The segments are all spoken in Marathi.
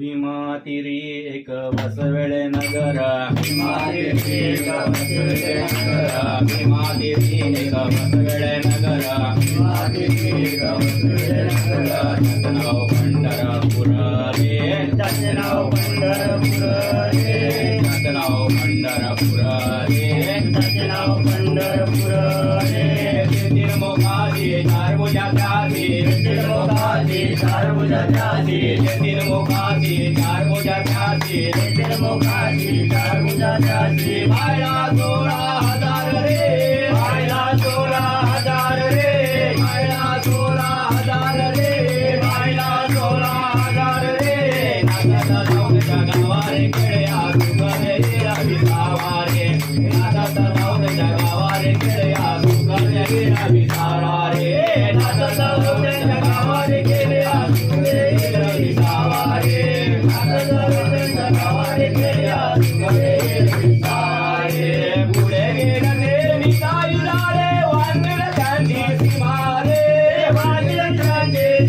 विमातिरेक बसवेळे नगर विमातिरेक बसवेळे नगर विमातिरेक बसवेळे नगर विमातिरेक बसवेळे नगर नाव पंढरपूर रे. नाव पंढरपूर रे. नाव पंढरपूर रे. नाव पंढरपूर रे. तीर्मुखाजी चार मुजा चारी খ্যাতি চার বোঝা খ্যাতি নেতির মুখাতি চার বোঝা খ্যাতি তোরা হাজার রে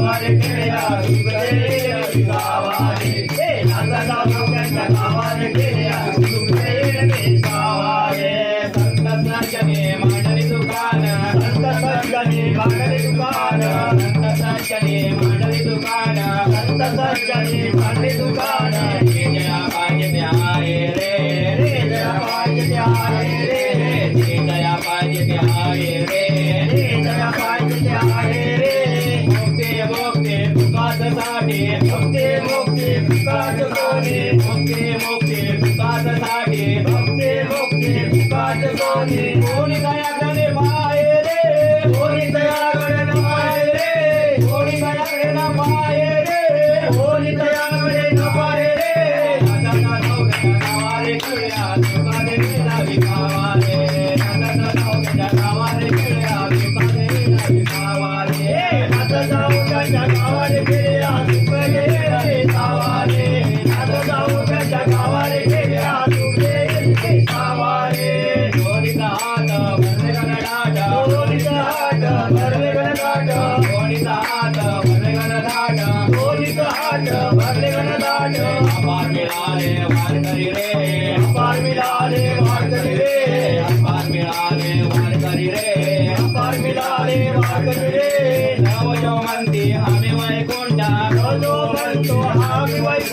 కావాలి కావాలి మండలి దుకాణ సంత సంగని మండలి దుకాణ సంత సంగని మండలి దుకాణ సంత సంగని మండలి దుకాణ జయ భాగ్య రే జయ భాగ్య రే Everybody I'm gonna die. I'm gonna die. I'm gonna die. I'm gonna die. I'm gonna die.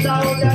走